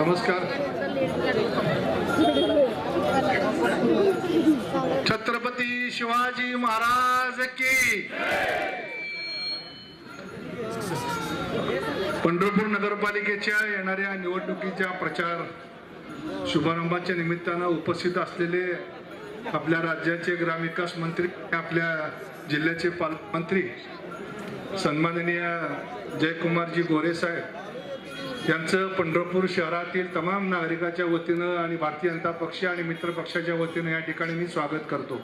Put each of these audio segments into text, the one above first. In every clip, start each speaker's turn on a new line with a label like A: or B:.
A: नमस्कार. छत्रपती शिवाजी महाराज की पंढरपूर नगरपालिकेच्या येणाऱ्या निवडणुकीच्या प्रचार शुभारंभाच्या निमित्तानं उपस्थित असलेले आपल्या राज्याचे ग्रामविकास मंत्री आपल्या जिल्ह्याचे पालकमंत्री सन्माननीय जयकुमारजी गोरे साहेब यांचं पंढरपूर शहरातील तमाम नागरिकाच्या वतीनं आणि भारतीय जनता पक्ष आणि मित्र पक्षाच्या वतीनं या ठिकाणी मी स्वागत करतो.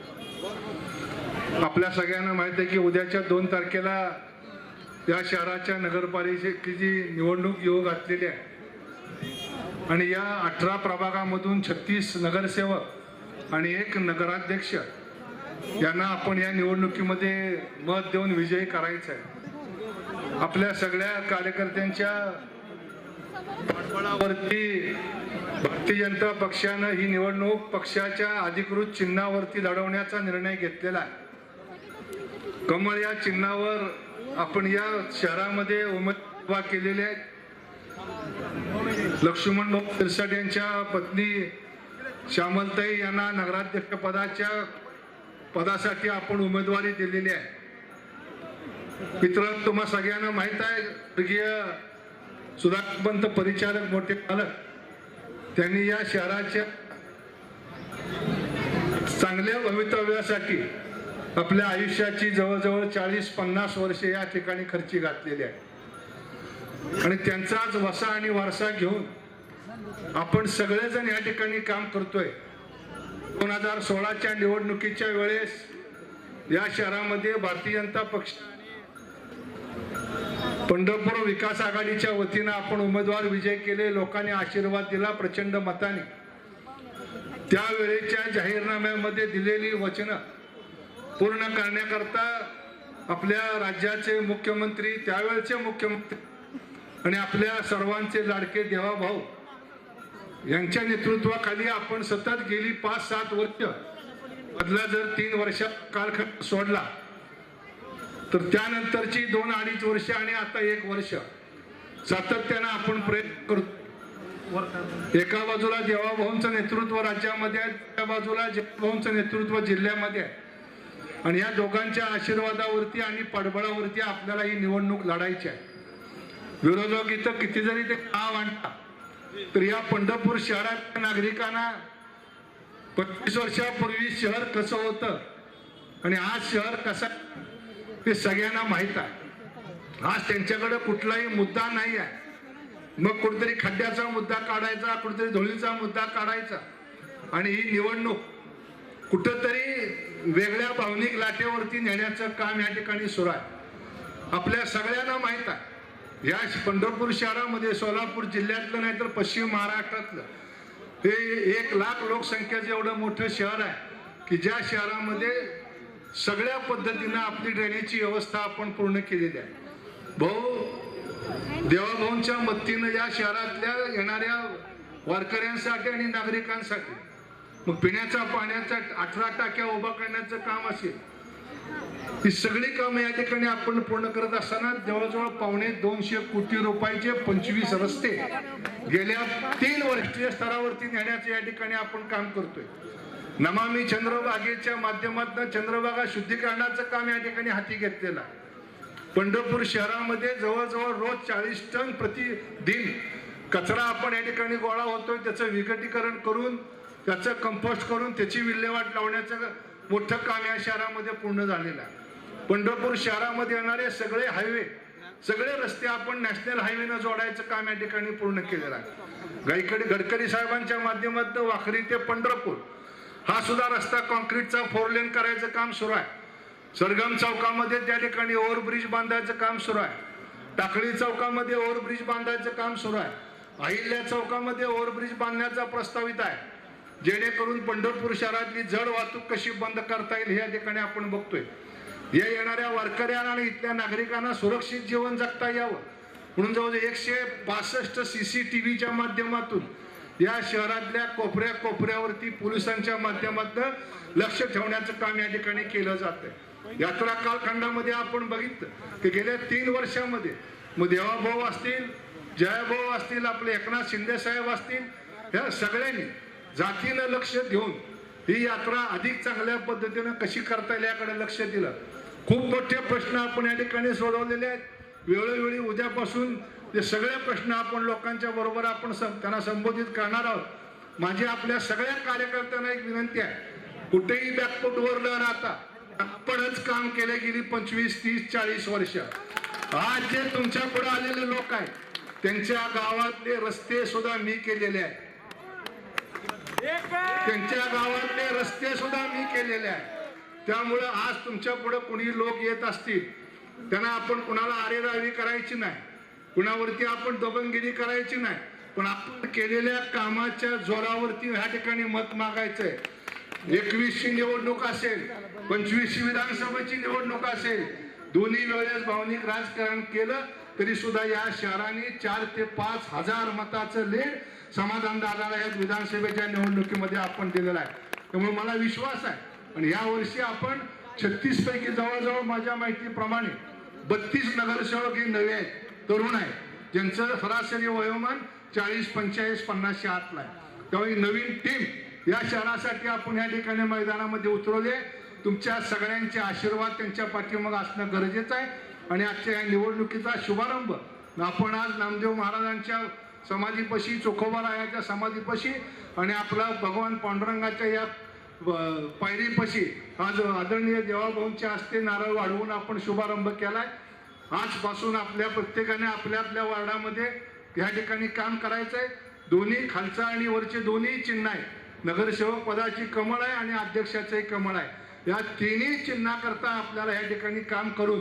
A: आपल्या सगळ्यांना माहिती आहे की उद्याच्या दोन तारखेला या शहराच्या नगरपालिकेची निवडणूक येऊ घातलेली आहे आणि या अठरा प्रभागामधून छत्तीस नगरसेवक आणि एक नगराध्यक्ष यांना आपण या निवडणुकीमध्ये मत देऊन विजयी करायचं आहे. आपल्या सगळ्या कार्यकर्त्यांच्या पाठबळावरती भारतीय जनता पक्षानं ही निवडणूक पक्षाच्या अधिकृत चिन्हावरती लढवण्याचा निर्णय घेतलेला आहे. कमळ या चिन्हावर आपण या शहरामध्ये उमेदवार केलेले आहेत. लक्ष्मण भाऊ सिरसाट यांच्या पत्नी श्यामलताई यांना नगराध्यक्ष पदाच्या पदासाठी आपण उमेदवारी दिलेली आहे. मित्र तुम्हा सगळ्यांना माहीत आहे स्वर्गीय सुधाकरपंत परिचारक मोठे पालक. त्यांनी या शहराच्या चांगल्या भवितव्यासाठी आपल्या आयुष्याची जवळजवळ चाळीस पन्नास वर्षे या ठिकाणी खर्ची घातलेली आहे. आणि त्यांचाच वसा आणि वारसा घेऊन आपण सगळेजण या ठिकाणी काम करतोय. दोन हजार सोळाच्या निवडणुकीच्या वेळेस या शहरामध्ये भारतीय जनता पक्ष पंढरपूर विकास आघाडीच्या वतीनं आपण उमेदवार विजय केले लोकांनी आशीर्वाद दिला प्रचंड मताने. त्यावेळेच्या जाहीरनाम्यामध्ये दिलेली वचनं पूर्ण करण्याकरता आपल्या राज्याचे मुख्यमंत्री त्यावेळचे मुख्यमंत्री आणि आपल्या सर्वांचे लाडके देवाभाऊ यांच्या नेतृत्वाखाली आपण सतत गेली पाच सात वर्ष. मधला जर तीन वर्षात कालखंड सोडला तर त्यानंतरची दोन अडीच वर्ष आणि आता एक वर्ष. सातत्यानं आपण प्रयत्न करतो. एका बाजूला देवाभाऊंचं नेतृत्व राज्यामध्ये आहे त्या बाजूला भाऊंचं नेतृत्व जिल्ह्यामध्ये आहे. आणि या दोघांच्या आशीर्वादावरती आणि पडबळावरती आपल्याला ही निवडणूक लढायची आहे. विरोधक इथं किती जरी ते नाव आणता तर या पंढरपूर शहरातल्या नागरिकांना पंचवीस वर्षापूर्वी शहर कसं होतं? आणि आज शहर कसं हे ते सगळ्यांना माहीत आहे. आज त्यांच्याकडे कुठलाही मुद्दा नाही आहे. मग कुठेतरी खड्ड्याचा मुद्दा काढायचा कुठेतरी धुळीचा मुद्दा काढायचा. आणि ही निवडणूक कुठंतरी वेगळ्या भावनिक लाटेवरती नेण्याचं काम या ठिकाणी सुरू आहे. आपल्या सगळ्यांना माहीत आहे. या पंढरपूर शहरामध्ये सोलापूर जिल्ह्यातलं नाही तर पश्चिम महाराष्ट्रातलं हे एक लाख लोकसंख्येचं एवढं मोठं शहर आहे की ज्या शहरामध्ये सगळ्या पद्धतीनं आपली ड्रेनेजची व्यवस्था आपण पूर्ण केलेली आहे. भाऊ देवाभाऊंच्या मदतीनं या शहरातल्या येणाऱ्या वारकऱ्यांसाठी आणि नागरिकांसाठी मग पिण्याच्या पाण्याचा अठरा टाक्या उभा करण्याचं काम असेल ही सगळी कामं या ठिकाणी आपण पूर्ण करत असताना जवळजवळ पावणे दोनशे कोटी रुपयाचे पंचवीस रस्ते गेल्या तीन वर्षीय स्तरावरती नेण्याचं या ठिकाणी आपण काम करतोय. नमामी चंद्रभागेच्या माध्यमातून चंद्रभागा शुद्धीकरणाचं काम या ठिकाणी हाती घेतलेलं पंढरपूर शहरामध्ये जवळजवळ रोज चाळीस टन प्रतिदिन कचरा आपण या ठिकाणी गोळा होतोय. त्याचं विघटीकरण करून त्याचं कंपोस्ट करून त्याची विल्हेवाट लावण्याचं मोठं काम या शहरामध्ये पूर्ण झालेलं आहे. पंढरपूर शहरामध्ये येणारे सगळे हायवे सगळे रस्ते आपण नॅशनल हायवेनं जोडायचं काम या ठिकाणी पूर्ण केलेलं आहे. गाईकडे गडकरी साहेबांच्या माध्यमातून वाखरी ते पंढरपूर. हा सुद्धा रस्ता कॉन्क्रीटचा फोर लेन करायचं काम सुरू आहे. सरगम चौकामध्ये त्या ठिकाणी ओव्हरब्रिज बांधायचं काम सुरू आहे. टाकळी चौकामध्ये ओव्हरब्रिज बांधायचं काम सुरू आहे. अहिल्या चौकामध्ये ओव्हरब्रिज बांधण्याचा प्रस्तावित आहे. जेणेकरून पंढरपूर शहरातली जड वाहतूक कशी बंद करता येईल या ठिकाणी आपण बघतोय. या येणाऱ्या वारकऱ्यांना आणि इथल्या नागरिकांना सुरक्षित जीवन जगता यावं. म्हणून जवळजवळ एकशे पासष्ट सी सी टी व्हीच्या माध्यमातून या शहरातल्या कोपऱ्या कोपऱ्यावरती पोलिसांच्या माध्यमातून लक्ष ठेवण्याचं काम या ठिकाणी केलं जातंय. यात्रा कालखंडामध्ये आपण बघितलं की गेल्या तीन वर्षामध्ये मग देवाभाऊ असतील जयाभाऊ असतील आपले एकनाथ शिंदे साहेब असतील ह्या सगळ्यांनी जातीनं लक्ष देऊन ही यात्रा अधिक चांगल्या पद्धतीनं कशी करता येईल याकडे लक्ष दिलं. खूप मोठे प्रश्न आपण या ठिकाणी सोडवलेले आहेत. वेळोवेळी उद्यापासून ते सगळे प्रश्न आपण लोकांच्या बरोबर आपण त्यांना संबोधित करणार आहोत. माझी आपल्या सगळ्या कार्यकर्त्यांना एक विनंती आहे. कुठेही बॅकफुटवर न राहता आपणच काम केले गेली पंचवीस तीस चाळीस वर्ष. आज जे तुमच्यापुढे आलेले लोक आहेत त्यांच्या गावातले रस्ते सुद्धा मी केलेले आहेत. त्यांच्या गावातले रस्ते सुद्धा मी केलेले आहेत. त्यामुळं आज तुमच्यापुढे कुणी लोक येत असतील त्यांना आपण कुणाला आरेरावी करायची नाही. कुणावरती आपण दबंगिरी करायची नाही पण आपण केलेल्या कामाच्या जोरावरती ह्या ठिकाणी मत मागायचंय. एकवीसची निवडणूक असेल पंचवीसची विधानसभेची निवडणूक असेल दोन्ही वेळेस भावनिक राजकारण केलं तरी सुद्धा या शहराने चार ते पाच हजार मताचं लेड समाधान दादाला या विधानसभेच्या निवडणुकीमध्ये आपण दिलेला आहे. त्यामुळे मला विश्वास आहे. आणि या वर्षी आपण छत्तीस पैकी जवळजवळ माझ्या माहितीप्रमाणे बत्तीस नगरसेवक हे नवे आहेत. तरुण आहे. ज्यांचं सरासरी वयोमान चाळीस पंचेचाळीस पन्नासच्या आतला आहे. त्यामुळे नवीन टीम या शहरासाठी आपण या ठिकाणी मैदानामध्ये उतरवले तुमच्या सगळ्यांचे आशीर्वाद त्यांच्या पाठीमाग असणं गरजेचं आहे. आणि आजच्या या निवडणुकीचा शुभारंभ आपण आज नामदेव महाराजांच्या समाधीपाशी चोखोबारायाच्या समाधीपाशी आणि आपला भगवान पांडुरंगाच्या या पायरीपशी पायरीपाशी आज आदरणीय देवाभाऊंच्या हस्ते नारळ वाढवून आपण शुभारंभ केला आहे आजपासून आपल्या प्रत्येकाने आपल्या आपल्या वार्डामध्ये या ठिकाणी काम करायचं आहे दोन्ही खालचा आणि वरचे दोन्ही चिन्ह आहे. नगरसेवक पदाची कमळ आहे आणि अध्यक्षाचंही कमळ आहे. या तिन्ही चिन्हाकरता आपल्याला या ठिकाणी काम करून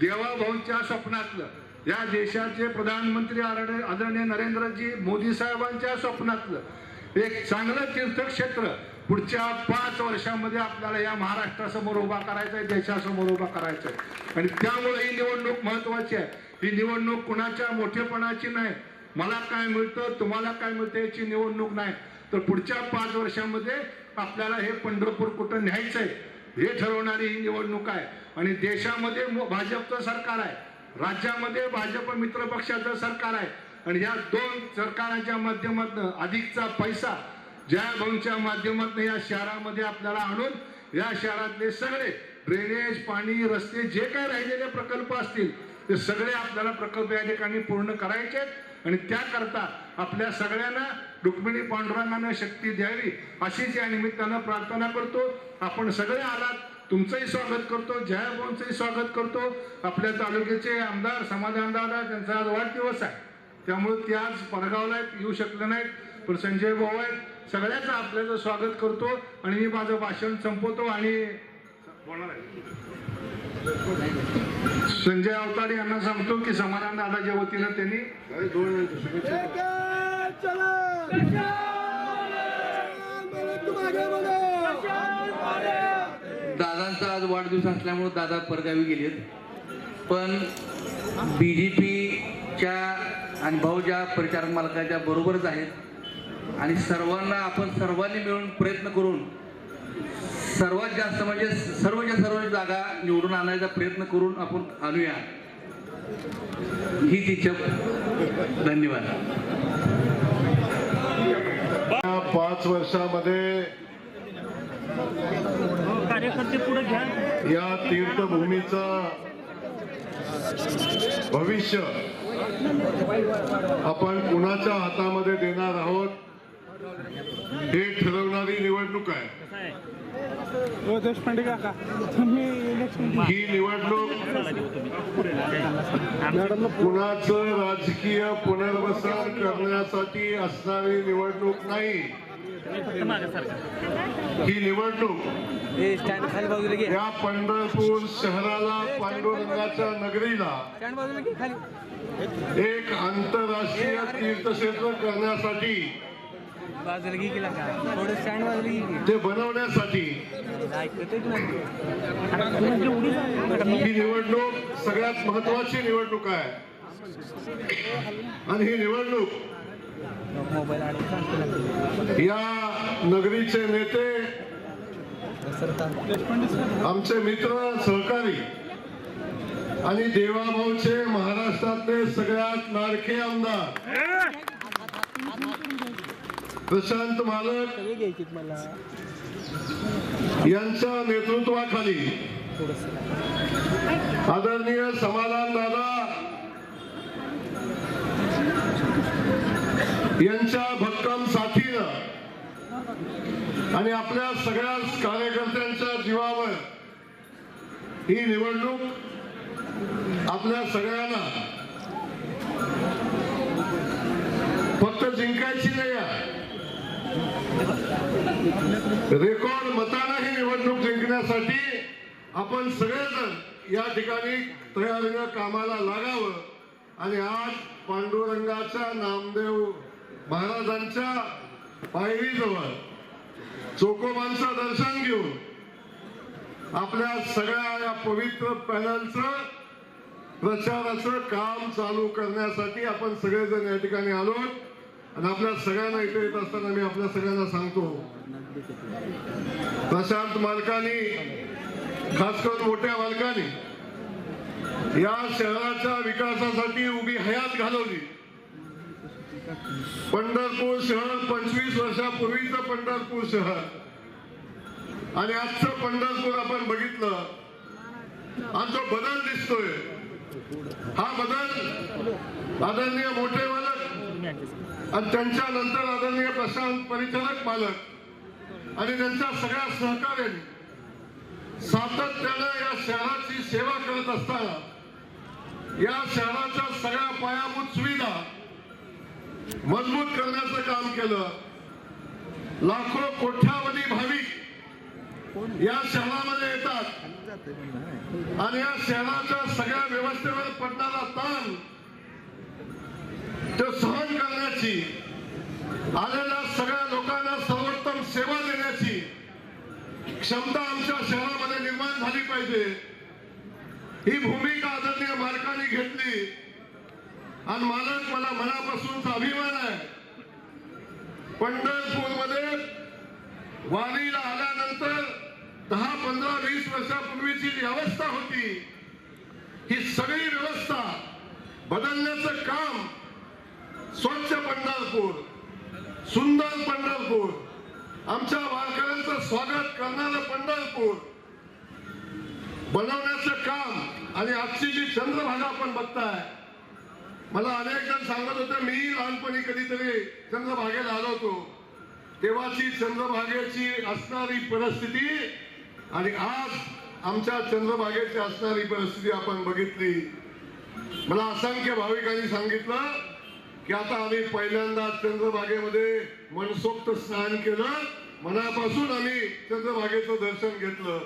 A: देवाभाऊंच्या स्वप्नातलं या देशाचे प्रधानमंत्री आदरणीय आदरणीय नरेंद्रजी मोदी साहेबांच्या स्वप्नातलं एक चांगलं तीर्थक्षेत्र पुढच्या पाच वर्षामध्ये आपल्याला या महाराष्ट्रासमोर उभा करायचा आहे देशासमोर उभा करायचा आहे आणि त्यामुळे ही निवडणूक महत्वाची आहे. ही निवडणूक कुणाच्या मोठेपणाची नाही. मला काय मिळतं तुम्हाला काय मिळतं याची निवडणूक नाही. तर पुढच्या पाच वर्षामध्ये आपल्याला हे पंढरपूर कुठं न्यायचं आहे हे ठरवणारी ही निवडणूक आहे. आणि देशामध्ये भाजपचं सरकार आहे. राज्यामध्ये भाजप मित्र पक्षाचं सरकार आहे. आणि या दोन सरकारांच्या माध्यमातून अधिकचा पैसा ज्या भाऊंच्या माध्यमातून या शहरामध्ये आपल्याला आणून या शहरातले सगळे ड्रेनेज पाणी रस्ते जे काही राहिलेले प्रकल्प असतील ते सगळे आपल्याला प्रकल्प या ठिकाणी पूर्ण करायचे आहेत. आणि त्याकरता आपल्या सगळ्यांना रुक्मिणी पांडुरंगानं शक्ती द्यावी अशीच या निमित्तानं प्रार्थना करतो. आपण सगळे आलात तुमचंही स्वागत करतो जयाभाऊंचंही स्वागत करतो. आपल्या तालुक्याचे आमदार समाज आमदार त्यांचा आज वाढदिवस आहे. त्यामुळे ते आज परगावला आहेत, येऊ शकले नाहीत. पण संजय भाऊ आहेत सगळ्याचं आपल्याचं स्वागत करतो आणि मी माझं भाषण संपवतो आणि आहे संजय अवताडे यांना सांगतो की समाधान दादाच्या वतीनं त्यांनी
B: दादांचा आज वाढदिवस असल्यामुळे दादा परगावी गेलेत. पण बी जे पीच्या आणि भाऊ ज्या प्रचारक मालकाच्या बरोबरच आहेत. आणि सर्वांना आपण सर्वांनी मिळून प्रयत्न करून सर्वात जास्त म्हणजे सर्वच्या सर्व जागा निवडून आणायचा प्रयत्न करून आपण आणूया. हीच इच्छा. धन्यवाद.
C: पाच वर्षामध्ये
D: कार्यकर्ते पुढे घ्या.
C: या तीर्थभूमीचं भविष्य आपण कुणाच्या हातामध्ये देणार आहोत? हे ठरवणारी निवडणूक आहे.
E: हो देशपांडे काका. तुम्ही इलेक्शन
C: ही निवडणूक कुणाचं राजकीय पुनर्वसन करण्यासाठी असणारी निवडणूक नाही. ही निवडणूक या पंढरपूर शहराला पांडुरंगाच्या नगरीला एक आंतरराष्ट्रीय तीर्थक्षेत्र करण्यासाठी
E: बाजूला घे गेला का? थोडं स्टँड बाजूला घे की.
C: ते बनवण्यासाठी
E: ऐकतच नाही
C: ही निवडणूक सगळ्यात महत्वाची निवडणूक आहे. आणि ही निवडणूक या नगरीचे नेते आमचे मित्र सहकारी आणि देवाभाऊचे महाराष्ट्रातले सगळ्यात लाडके आमदार. प्रशांत मालक यांच्या नेतृत्वाखाली आदरणीय समाधान दादा यांच्या भक्कम साथीनं आणि आपल्या सगळ्या कार्यकर्त्यांच्या जीवावर ही निवडणूक आपल्या सगळ्यांना फक्त जिंकायची नाही आहे. रेकॉर्ड मतानं ही निवडणूक जिंकण्यासाठी आपण सगळेजण या ठिकाणी तयारीनं कामाला लागावं. आणि आज पांडुरंगाच्या नामदेव महाराजांच्या पायरीजवळ चोकोबांचं दर्शन घेऊन आपल्या सगळ्या या पवित्र पॅनलचं प्रचाराचं काम चालू करण्यासाठी आपण सगळेजण या ठिकाणी आलो आणि आपल्या सगळ्यांना इथे येत असताना मी आपल्या सगळ्यांना सांगतो प्रशांत मालकानी खास करून मोठ्या मालकानी या शहराच्या विकासासाठी उभी हयात घालवली. पंढरपूर शहर पंचवीस वर्षापूर्वीच पंढरपूर शहर. आणि आजचं पंढरपूर आपण बघितलं आणि जो बदल दिसतोय हा बदल आदरणीय मोठे आणि त्यांच्या नंतर आदरणीय प्रशांत परिचारक मालक आणि त्यांच्या सगळ्या सहकार्याने सातत्यानं या शहराची सेवा करत असताना या शहराच्या सगळ्या पायाभूत सुविधा मजबूत करण्याचं काम केलं. लाखो कोट्यावधी भाविक या शहरामध्ये येतात. आणि या शहराच्या सगळ्या व्यवस्थेवर पडणारा ताण तो सहन करण्याची आलेल्या सगळ्या लोकांना सर्वोत्तम सेवा देण्याची क्षमता आमच्या शहरामध्ये निर्माण झाली पाहिजे. ही भूमिका आदरणीय मालकाने घेतली. आणि मालक मला मनापासूनचा अभिमान आहे. पंढरपूरमध्ये वारीला आल्यानंतर दहा पंधरा वीस वर्षापूर्वीची जी अवस्था होती ही सगळी व्यवस्था बदलण्याचं काम पंढरपूर सुंदर पंढरपूर. आमच्या वारकऱ्यांचं स्वागत करणारं पंढरपूर. बनवण्याचं काम आणि आजची जी चंद्रभागा आपण बघताय मला अनेक जण सांगत होते मी लहानपणी कधीतरी चंद्रभागेला आलो होतो. तेव्हाची चंद्रभागेची असणारी परिस्थिती आणि आज आमच्या चंद्रभागेची असणारी परिस्थिती आपण बघितली. मला असंख्य भाविकांनी सांगितलं की आता आम्ही पहिल्यांदा चंद्रभागेमध्ये मनसोक्त स्नान केलं. मनापासून आम्ही चंद्रभागेचं दर्शन घेतलं.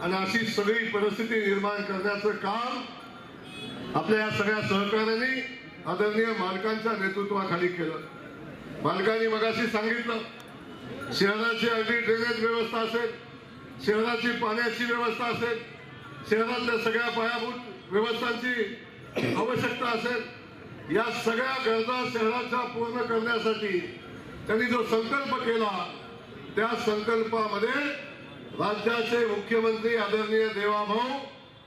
C: आणि अशी सगळी परिस्थिती निर्माण करण्याचं काम आपल्या या सगळ्या सहकार्याने आदरणीय मालकांच्या नेतृत्वाखाली केलं. मालकांनी मगाशी सांगितलं शहराची अगदी ड्रेनेज व्यवस्था असेल शहराची पाण्याची व्यवस्था असेल शहरातल्या सगळ्या पायाभूत व्यवस्थांची आवश्यकता असेल या सगळ्या गरजा शहराच्या पूर्ण करण्यासाठी त्यांनी जो संकल्प केला त्या संकल्पामध्ये राज्याचे मुख्यमंत्री आदरणीय देवाभाऊ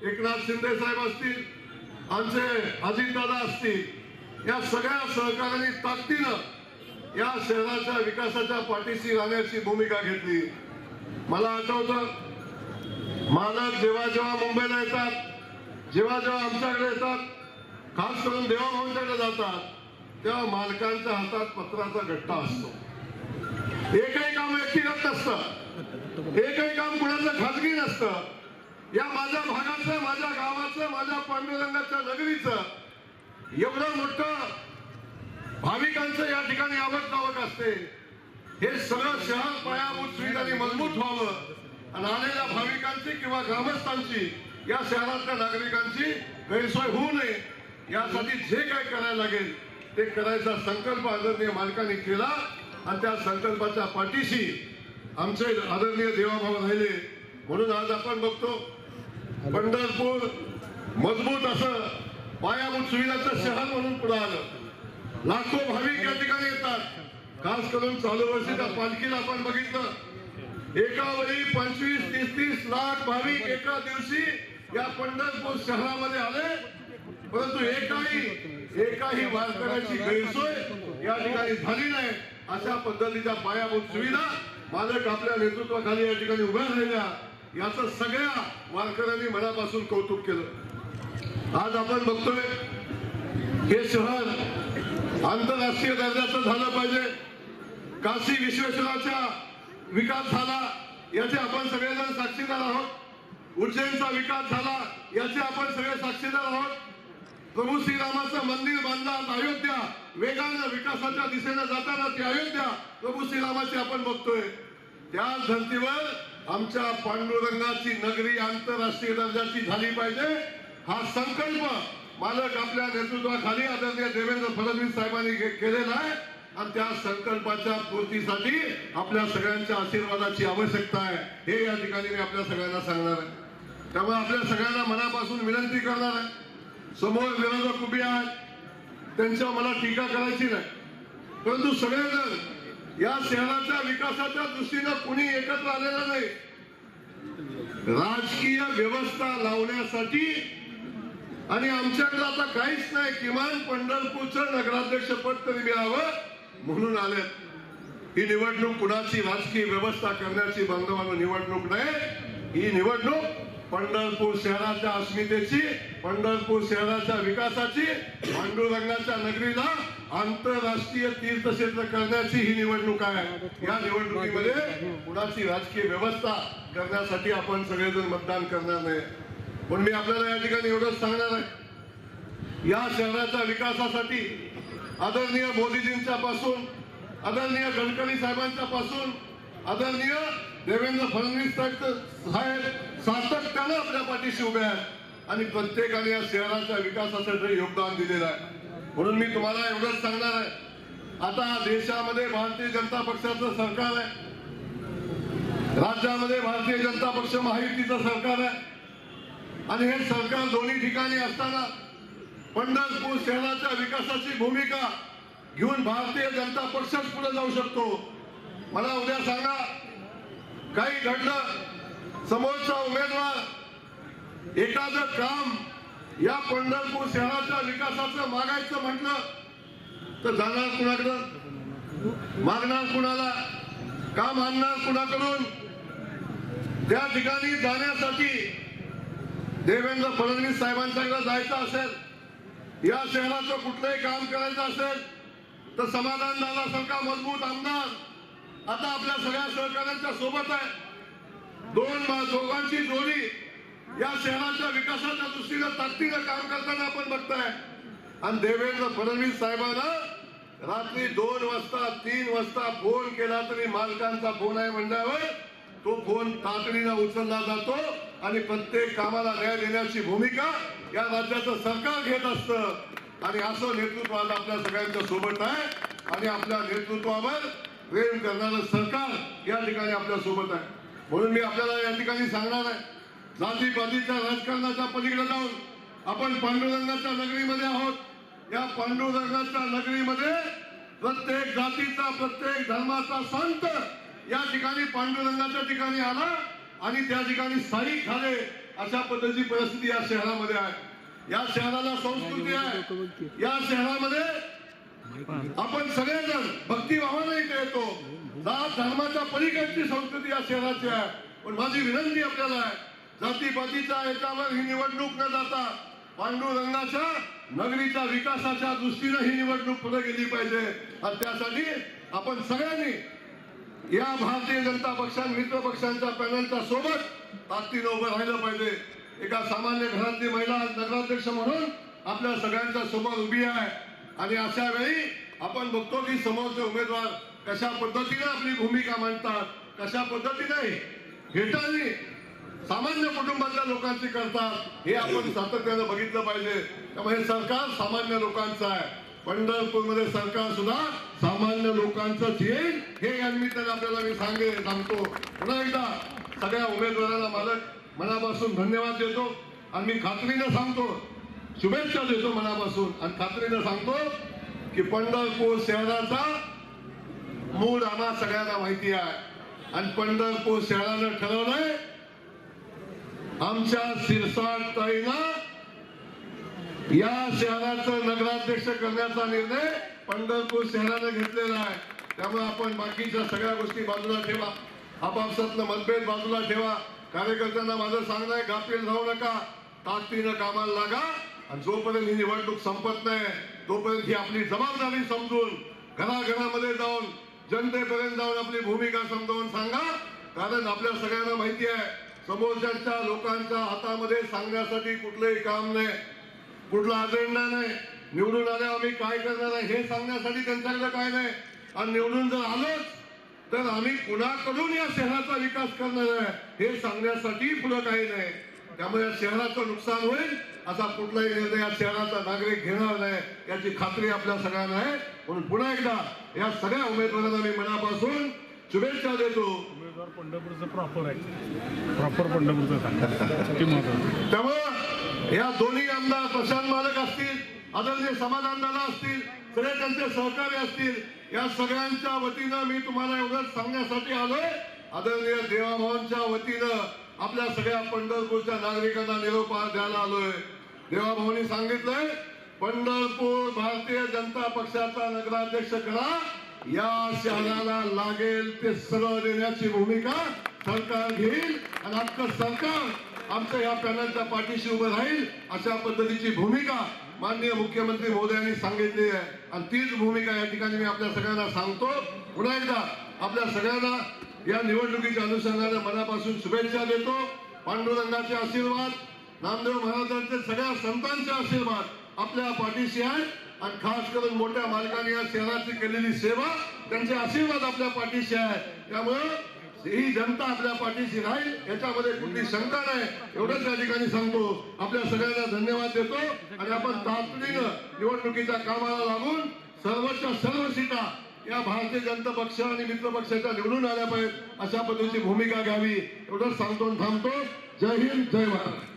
C: एकनाथ शिंदे साहेब असतील आमचे अजितदादा असतील या सगळ्या सहकाऱ्यांनी ताकदीनं या शहराच्या विकासाच्या पाठीशी राहण्याची भूमिका घेतली. मला आठवतं मालक जेव्हा जेव्हा मुंबईला येतात जेव्हा जेव्हा आमच्याकडे येतात खास करून देवाभाऊंच्याकडे जातात तेव्हा मालकांच्या हातात पत्राचा गट्टा असतो. एकही काम व्यक्तिगत नसतं. एकही काम कुणाचं खाजगी नसतं. या माझ्या भागाचं माझ्या गावाचं माझ्या पांडुरंगाच्या नगरीचं एवढं मोठं भाविकांचं या ठिकाणी आवक जावक असते. हे सगळं शहर पायाभूत सुविधांनी मजबूत व्हावं. आणि आलेल्या भाविकांची किंवा ग्रामस्थांची या शहरातल्या नागरिकांची गैरसोय होऊ नये. यासाठी जे काही करायला लागेल ते करायचा संकल्प आदरणीय मालकाने केला आणि त्या संकल्पाच्या पाठीशी आमचे आदरणीय देवाभाऊ राहिले. म्हणून आज आपण बघतो पंढरपूर मजबूत असं पायाभूत सुविधाचं शहर म्हणून पुढे आलं. लाखो भाविक या ठिकाणी येतात. खास करून चालू वर्षीच्या पालखीला आपण बघितलं. एका वेळी पंचवीस तीस तीस लाख भाविक एका दिवशी या पंढरपूर शहरामध्ये आले. परंतु एकाही एकाही वारकऱ्याची गैरसोय या ठिकाणी झाली नाही. अशा पद्धतीच्या पायाभूत सुविधा मालक आपल्या नेतृत्वाखाली या ठिकाणी उभ्या राहिल्या. याचं सगळ्या वारकऱ्यांनी मनापासून कौतुक केलं. आज आपण बघतोय हे शहर आंतरराष्ट्रीय दर्जाचं झालं पाहिजे. काशी विश्वेश्वराचा विकास झाला याचे आपण सगळेजण साक्षीदार आहोत. उज्जैनचा विकास झाला याचे आपण सगळे साक्षीदार आहोत. प्रभू श्रीरामाचं मंदिर बांधणार अयोध्या वेगानं विकासाच्या दिशेने जाताना ती अयोध्या प्रभू श्रीरामाची आपण बघतोय. त्याच धर्तीवर आमच्या पांडुरंगाची नगरी आंतरराष्ट्रीय दर्जाची झाली पाहिजे. हा संकल्प मालक आपल्या नेतृत्वाखाली आदरणीय देवेंद्र फडणवीस साहेबांनी केलेला आहे. आणि त्या संकल्पाच्या पूर्तीसाठी आपल्या सगळ्यांच्या आशीर्वादाची आवश्यकता आहे. हे या ठिकाणी मी आपल्या सगळ्यांना सांगणार आहे. त्यामुळे आपल्या सगळ्यांना मनापासून विनंती करणार आहे. समोर विरोधक उभे आहेत. त्यांच्यावर मला टीका करायची नाही. परंतु सगळेजण या शहराच्या विकासाच्या दृष्टीनं कुणी एकत्र आलेलं नाही. राजकीय व्यवस्था लावण्यासाठी आणि आमच्याकडे आता काहीच नाही किमान पंढरपूरचं नगराध्यक्ष पद तरी मिळावं म्हणून आले ही निवडणूक कुणाची राजकीय व्यवस्था करण्याची बांधवांनो निवडणूक नाही ही निवडणूक पंढरपूर शहराच्या अस्मितेची पंढरपूर शहराच्या विकासाची पांडुरंगाच्या नगरीला आंतरराष्ट्रीय तीर्थक्षेत्र करण्याची ही निवडणूक आहे. या निवडणुकीमध्ये कुणाची राजकीय व्यवस्था करण्यासाठी आपण सगळेजण मतदान करणार नाही. पण मी आपल्याला या ठिकाणी एवढंच सांगणार आहे. या शहराच्या विकासासाठी आदरणीय मोदीजींच्या पासून आदरणीय गडकरी साहेबांच्या पासून आदरणीय देवेंद्र फडणवीस साहेब सातत्यानं आपल्या पाठीशी उभे आहेत. आणि प्रत्येकाने या शहराच्या विकासासाठी योगदान दिलेलं आहे. म्हणून मी तुम्हाला एवढंच सांगणार आहे. आता देशामध्ये भारतीय जनता पक्षाचं सरकार आहे. राज्यामध्ये भारतीय जनता पक्ष महायुतीचं सरकार आहे. आणि हे सरकार दोन्ही ठिकाणी असताना पंढरपूर शहराच्या विकासाची भूमिका घेऊन भारतीय जनता पक्षच पुढे जाऊ शकतो. मला उद्या सांगा काही घडलं समोरचा उमेदवार एखादं काम या पंढरपूर शहराच्या विकासाचं मागायचं म्हटलं तर जाणार कुणाकडं? मागणार कुणाला? काम आणणार कुणाकडून? त्या ठिकाणी जाण्यासाठी देवेंद्र फडणवीस साहेबांच्याकडे जायचं असेल या शहराचं कुठलंही काम करायचं असेल तर समाधान झाल्यासारखा मजबूत आमदार आता आपल्या सगळ्या सहकाऱ्यांच्या सोबत आहे. दोन दोघांची जोडी या शहराच्या विकासाच्या दृष्टीनं ताकदीनं काम करताना आपण बघताय. आणि देवेंद्र फडणवीस साहेबांना रात्री दोन वाजता तीन वाजता फोन केला तरी मालकांचा फोन आहे म्हणल्यावर तो फोन तातडीनं उचलला जातो आणि प्रत्येक कामाला न्याय देण्याची भूमिका या राज्याचं सरकार घेत असतं. आणि असं नेतृत्व आज आपल्या सगळ्यांच्या सोबत आहे. आणि आपल्या नेतृत्वावर प्रेम करणारं सरकार या ठिकाणी आपल्यासोबत आहे. म्हणून मी आपल्याला या ठिकाणी सांगणार आहे. जातीपातीच्या राजकारणाच्या पलीकडे जाऊन आपण पांडुरंगाच्या नगरीमध्ये आहोत. या पांडुरंगाच्या नगरीमध्ये प्रत्येक जातीचा प्रत्येक धर्माचा संत या ठिकाणी पांडुरंगाच्या ठिकाणी आला आणि त्या ठिकाणी स्थायिक झाले अशा पद्धतीची परिस्थिती या शहरामध्ये आहे. या शहराला संस्कृती आहे. या शहरामध्ये आपण सगळेजण भक्तिभावाने इथे येतो. जात धर्माच्या पलीकडची संस्कृती या शहराची आहे. पण माझी विनंती आपल्याला आहे जातीपातीच्या याच्यावर ही निवडणूक न जाता पांडुरंगाच्या नगरीच्या विकासाच्या दृष्टीने ही निवडणूक पुढे गेली पाहिजे. आणि त्यासाठी आपण सगळ्यांनी या भारतीय जनता पक्षा मित्र पक्षांच्या पॅनलच्या सोबत ताकदीनं उभं राहिलं पाहिजे. एका सामान्य घरातली महिला नगराध्यक्ष म्हणून आपल्या सगळ्यांच्या सोबत उभी आहे. आणि अशा वेळी आपण बघतो की समोरचे उमेदवार कशा पद्धतीने आपली भूमिका मांडतात कशा पद्धतीने हेटाळणी सामान्य कुटुंबातल्या लोकांची करतात हे आपण सातत्यानं बघितलं पाहिजे. त्यामुळे हे सरकार सामान्य लोकांचं आहे. पंढरपूरमध्ये सरकार सुद्धा सामान्य लोकांचंच येईल हे या निमित्ताने आपल्याला मी सांगे सांगतो. पुन्हा एकदा सगळ्या उमेदवारांना मालक मनापासून धन्यवाद देतो. आणि मी खात्रीनं सांगतो शुभेच्छा देतो मनापासून. आणि खात्रीनं सांगतो की पंढरपूर शहराचा मूळ आम्हा सगळ्यांना माहिती आहे. आणि पंढरपूर शहरानं ठरवलंय आमच्या शिरसाट ताईनं या शहराचं नगराध्यक्ष करण्याचा निर्णय पंढरपूर शहरानं घेतलेला आहे. त्यामुळे आपण बाकीच्या सगळ्या गोष्टी बाजूला ठेवा. आपापसातलं मतभेद बाजूला ठेवा. कार्यकर्त्यांना माझं सांगणं आहे गाफील राहू नका. ताकदीनं कामाला लागा. आणि जोपर्यंत ही निवडणूक संपत नाही तोपर्यंत ही आपली जबाबदारी समजून घराघरामध्ये जाऊन जनतेपर्यंत जाऊन आपली भूमिका समजावून सांगा. कारण आपल्या सगळ्यांना माहिती आहे समोरच्या लोकांच्या हातामध्ये सांगण्यासाठी कुठलंही काम नाही कुठला अजेंडा नाही. निवडून आल्या आम्ही काय करणार आहे हे सांगण्यासाठी त्यांच्याकडे काय नाही. आणि निवडून जर आलोच तर आम्ही कुणाकडून या शहराचा विकास करणार आहे हे सांगण्यासाठी पुढं काही नाही. त्यामुळे या शहराचं नुकसान होईल असा कुठलाही निर्णय या शहराचा नागरिक घेणार नाही याची खात्री आपल्या सगळ्यांना आहे. म्हणून पुन्हा एकदा या सगळ्या उमेदवारांना मी मनापासून शुभेच्छा देतो.
D: उमेदवार पंढरपूरचं प्रॉपर आहे. प्रॉपर पंढरपूरचं
C: त्यामुळं या दोन्ही आमदार प्रशांत मालक असतील आदरणीय समाधान दादा असतील सगळे त्यांचे सहकारी असतील या सगळ्यांच्या वतीनं मी तुम्हाला एवढंच सांगण्यासाठी आलोय. आदरणीय देवाभावांच्या वतीनं आपल्या सगळ्या पंढरपूरच्या नागरिकांना निरोप द्यायला आलोय. देवाभाऊंनी सांगितलंय पंढरपूर भारतीय जनता पक्षाचा नगराध्यक्ष करा. या शहराला लागेल ते सरळ देण्याची भूमिका सरकार घेईल आणि अख्खं सरकार आमच्या या पॅनलच्या पाठीशी उभं राहील अशा पद्धतीची भूमिका माननीय मुख्यमंत्री महोदयांनी सांगितली आहे. आणि तीच भूमिका या ठिकाणी मी आपल्या सगळ्यांना सांगतो. पुन्हा एकदा आपल्या सगळ्यांना या निवडणुकीच्या अनुषंगाने मनापासून शुभेच्छा देतो. पांडुरंगाचे आशीर्वाद. नामदेव महाराजांचे सगळ्या संतांचे आशीर्वाद आपल्या पाठीशी आहे. आणि खास करून मोठ्या मालकाने या शहराची केलेली सेवा त्यांचे आशीर्वाद आपल्या पाठीशी आहे. त्यामुळं ही जनता आपल्या पाठीशी राहील याच्यामध्ये कुठली शंका नाही. एवढंच या ठिकाणी सांगतो. आपल्या सगळ्यांना धन्यवाद देतो. आणि आपण तातडीनं निवडणुकीच्या कामाला लागून सर्वच्या सर्व सीटा या भारतीय जनता पक्ष आणि मित्र पक्षाच्या निवडून आल्या पाहिजेत. अशा पद्धतीची भूमिका घ्यावी. एवढंच सांगतो आणि थांबतो. जय हिंद जय महाराष्ट्र.